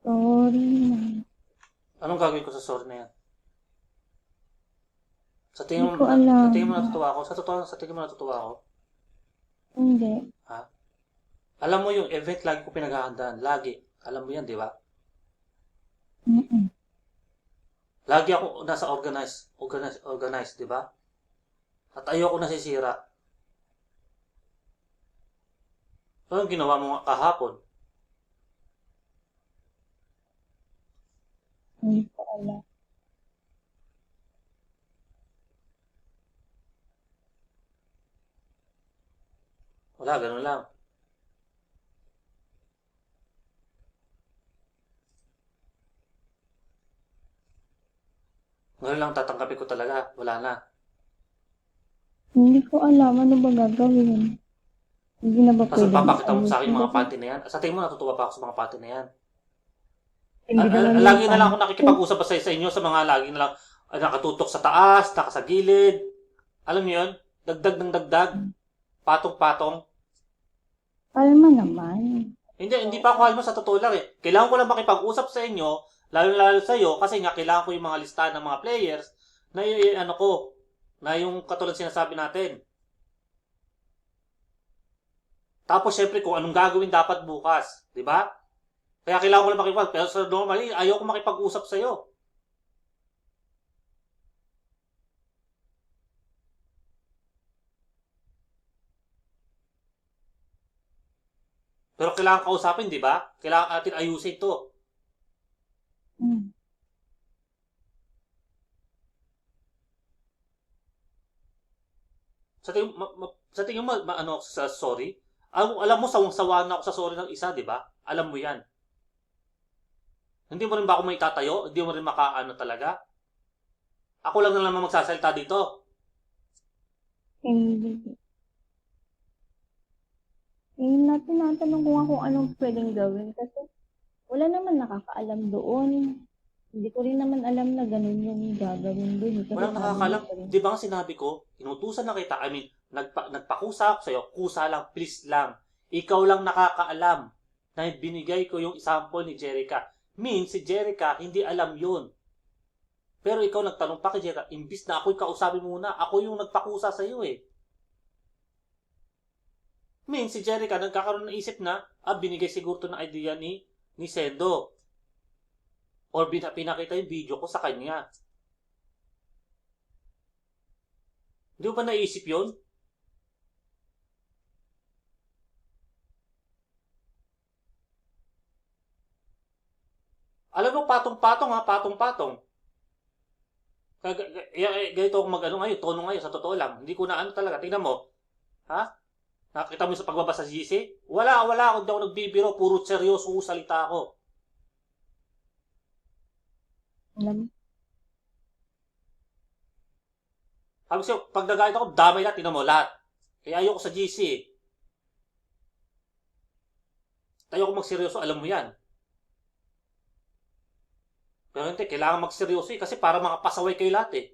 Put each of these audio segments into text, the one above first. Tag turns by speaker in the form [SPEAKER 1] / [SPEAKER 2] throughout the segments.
[SPEAKER 1] Sorry na.
[SPEAKER 2] Anong gagawin ko sa sorry na yan? Sa tingin mo,
[SPEAKER 1] ko alam.
[SPEAKER 2] sa tingin mo natutuwa ako? Sa totoo, sa tingin mo natutuwa ako?
[SPEAKER 1] Hindi.
[SPEAKER 2] Alam mo yung event lagi ko pinaghahandaan. Lagi. Alam mo yan, di ba?
[SPEAKER 1] Mm-mm.
[SPEAKER 2] Lagi ako nasa organize, organize, organize, di ba? At ayoko nasisira. So, yung ginawa mo nga kahapon,
[SPEAKER 1] Hindi ko alam.
[SPEAKER 2] wala, ganun lang. Ngayon lang tatanggapin ko talaga. Wala na.
[SPEAKER 1] Hindi ko alam ano ba gagawin. Hindi na ba
[SPEAKER 2] Tapos
[SPEAKER 1] pwede?
[SPEAKER 2] papakita mo sa akin yung mga panty na yan. Sa tingin mo natutuwa pa ako sa mga panty na yan.
[SPEAKER 1] Hindi
[SPEAKER 2] Al-
[SPEAKER 1] naman
[SPEAKER 2] al-
[SPEAKER 1] yung
[SPEAKER 2] lagi na lang ako nakikipag-usap pa sa, sa inyo sa mga lagi na lang ah, nakatutok sa taas, naka sa gilid. Alam niyo yun? Dagdag ng dagdag. Patong-patong.
[SPEAKER 1] Kalma naman.
[SPEAKER 2] Hindi, hindi pa ako almo sa totoo lang eh. Kailangan ko lang makipag-usap sa inyo, lalo-lalo sa iyo, kasi nga kailangan ko yung mga listahan ng mga players na y- ano ko, na yung katulad sinasabi natin. Tapos syempre kung anong gagawin dapat bukas, di ba? Kaya kailangan ko lang makipag, pero sa normally, ayaw ko makipag-usap sa iyo. Pero kailangan kausapin, di ba? Kailangan natin ayusin to.
[SPEAKER 1] Hmm.
[SPEAKER 2] Sa tingin, ma, ma, sa tingin mo, ma, ano, sa sorry? Alam, alam mo, sawang-sawa na ako sa sorry ng isa, di ba? Alam mo yan. Hindi mo rin ba ako may tatayo? Hindi mo rin makaano talaga? Ako lang na naman magsasalita dito.
[SPEAKER 1] Hindi. Hindi na tinatanong ko nga kung anong pwedeng gawin kasi wala naman nakakaalam doon. Hindi ko rin naman alam na ganun yung gagawin doon. Kasi
[SPEAKER 2] Walang
[SPEAKER 1] rin,
[SPEAKER 2] Di ba nga sinabi ko, inutusan na kita, I mean, nagpa, nagpakusa ako sa'yo, kusa lang, please lang. Ikaw lang nakakaalam na binigay ko yung example ni Jerica. Means, si Jerica, hindi alam yun. Pero ikaw nagtanong pa kay Jerica, imbis na ako'y kausapin muna, ako yung nagpakusa sa'yo eh. Means, si Jerica nagkakaroon ng isip na, ah, binigay siguro to na idea ni, ni Sendo. Or bina, pinakita yung video ko sa kanya. Mo ba naisip yun? Alam mo, patong-patong ha, patong-patong. Kaya, ga- ga- ganito ako mag-ano ngayon, tono ngayon, sa totoo lang. Hindi ko na ano talaga. Tingnan mo. Ha? Nakita mo sa pagbaba sa GC? Wala, wala ako. Hindi ako nagbibiro. Puro seryoso salita ako.
[SPEAKER 1] alam,
[SPEAKER 2] Sabi sa'yo, pag nagayat ako, damay na, tingnan mo, lahat. Kaya ayoko sa GC. Tayo ko magseryoso, alam mo yan. Pero hindi, kailangan magseryoso eh, kasi para mga pasaway kayo lahat eh.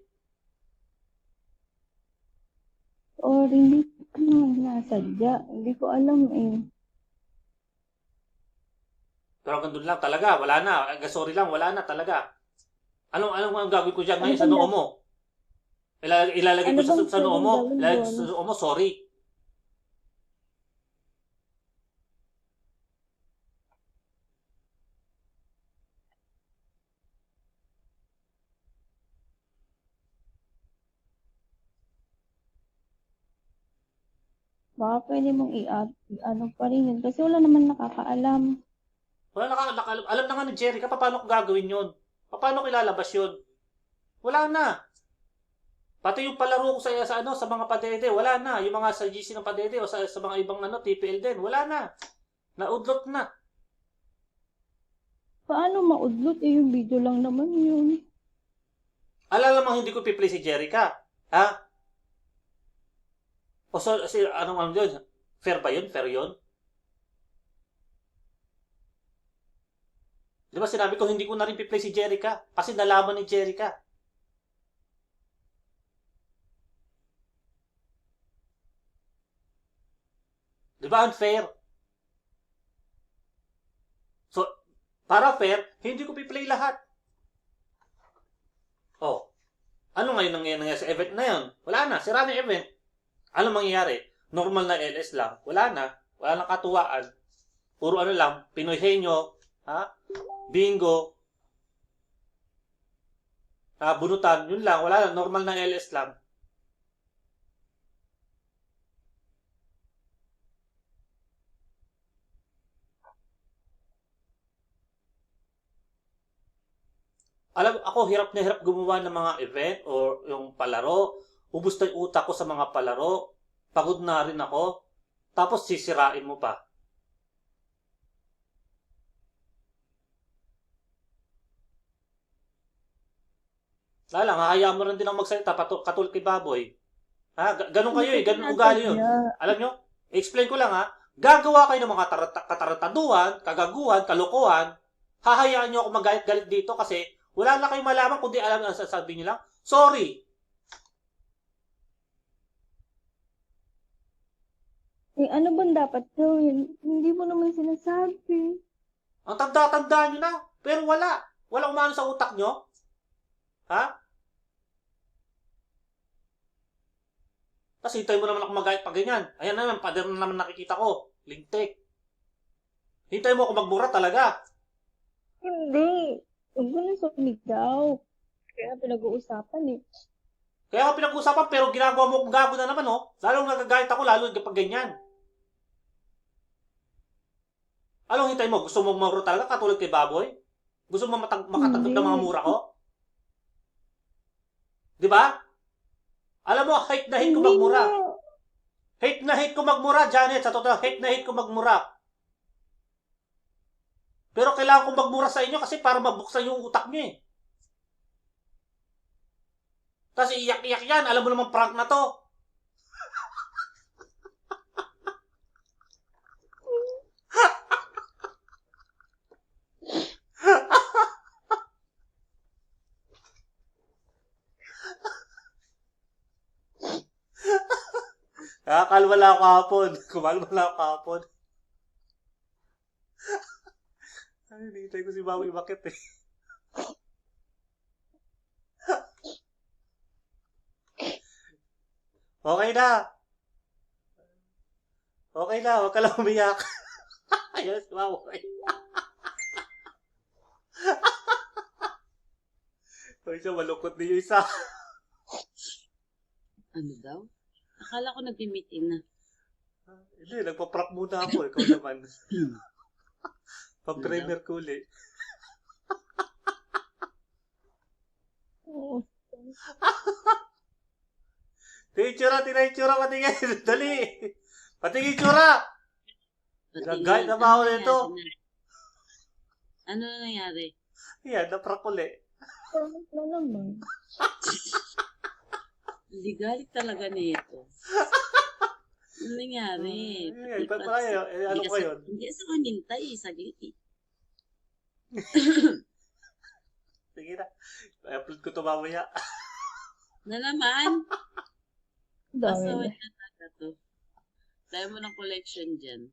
[SPEAKER 1] or hindi ko naman nasadya. Hindi ko alam eh.
[SPEAKER 2] Pero hanggang doon lang talaga, wala na. Sorry lang, wala na talaga. Anong, anong ang gagawin ko dyan ngayon
[SPEAKER 1] Ano
[SPEAKER 2] sa
[SPEAKER 1] ba
[SPEAKER 2] noo mo? Ila- ilalagay
[SPEAKER 1] Ano
[SPEAKER 2] ko sa,
[SPEAKER 1] bang
[SPEAKER 2] sa noo mo?
[SPEAKER 1] pwedeng gawin
[SPEAKER 2] Ilalagay ko
[SPEAKER 1] doon?
[SPEAKER 2] sa noo mo, sorry.
[SPEAKER 1] Baka pwede mong i-add, ano pa rin yun. Kasi wala naman nakakaalam.
[SPEAKER 2] Wala naka, naka, alam na nga ni Jerica, paano ko gagawin yun? Paano ko ilalabas yun? Wala na. Pati yung palaro ko sa, sa, ano, sa mga padede, wala na. Yung mga sa GC ng padede o sa, sa mga ibang ano, TPL din, wala na. Naudlot na.
[SPEAKER 1] Paano maudlot eh, yung video lang naman yun.
[SPEAKER 2] Alala namang hindi ko piplay si Jerica. Ha? O so, si, anong ano yun? Fair ba yun? Fair yun? Di ba sinabi ko hindi ko na rin piplay si Jerica? Kasi nalaman ni Jerica. Di ba unfair? So, Para fair, hindi ko piplay lahat. Oh. Ano ngayon ang nangyayari sa event na yun? Wala na. Sira na event. Ano mangyayari? Normal na LS lang. Wala na. Wala nang katuwaan. Puro ano lang. Pinoy henyo. Ha? Bingo. Ah, bunutan. Yun lang. Wala na. Normal na LS lang. Alam, ako hirap na hirap gumawa ng mga event or yung palaro. Ubus na yung utak ko sa mga palaro. Pagod na rin ako. Tapos sisirain mo pa. Wala lang, hahayaan mo rin din ang magsalita patul katul kay Baboy. Ha? Ga- ganun kayo eh, ganun ugali yun. Alam nyo, explain ko lang ha, gagawa kayo ng mga tarata- katarataduhan, kagaguhan, kalokohan, hahayaan nyo ako magalit-galit dito kasi wala na kayong malaman kundi alam ang sasabihin nyo lang. Sorry.
[SPEAKER 1] Eh, ano bang dapat gawin? Hindi mo naman sinasabi.
[SPEAKER 2] Ang tanda-tandaan nyo na. Pero wala. Wala umano sa utak nyo. Ha? Tapos hintay mo naman ako magalit pag ganyan. Ayan naman, pader na naman nakikita ko. Lintik. Hintay mo ako magmura talaga.
[SPEAKER 1] Hindi. Huwag mo na sumigaw. Kaya pinag-uusapan eh.
[SPEAKER 2] Kaya ako pinag-usapan pero ginagawa mo kung gago na naman oh. Lalong nagagalit ako lalo kapag ganyan. Anong hintay mo? Gusto mo magmura talaga katulad kay Baboy? Gusto mo matang- makatanggap ng mga mura ko? Di ba? Alam mo, hate na hate ko magmura. Hate na hate ko magmura, Janet. Sa totoo, hate na hate ko magmura. Pero kailangan kong magmura sa inyo kasi para mabuksan yung utak nyo eh. Tapos iyak-iyak yan. Alam mo naman prank na to. Nakakalwala ako kahapon. Kumalwala ako kahapon. Ay, hinihintay ko si Baboy bakit eh. Okay na. Okay na, huwag ka lang umiyak. Ayun, si Baboy. Ay, siya, malungkot din yung isa.
[SPEAKER 3] Ano daw? Akala ko nag-meeting na.
[SPEAKER 2] Hindi, nagpa-prop muna ako. Ikaw naman. Pag-premier ko uli.
[SPEAKER 1] Oo.
[SPEAKER 2] Tingitsura, tinitsura, patingin. Dali. Patingin tsura. Gagay na ba ako
[SPEAKER 3] Ano
[SPEAKER 2] nito?
[SPEAKER 3] nangyari na? Ano na nangyari?
[SPEAKER 2] Yan, naprop uli.
[SPEAKER 1] Na naman.
[SPEAKER 3] Hindi galit talaga nito. Ano nangyari?
[SPEAKER 2] Ba't ba kayo? Eh, ano ko yun?
[SPEAKER 3] Hindi sa kanintay, saglit eh.
[SPEAKER 2] Sige na. I-upload ko to mamaya.
[SPEAKER 3] Na naman,
[SPEAKER 1] Dami
[SPEAKER 3] pasaway
[SPEAKER 1] na.
[SPEAKER 3] na talaga to. Tayo mo ng collection dyan.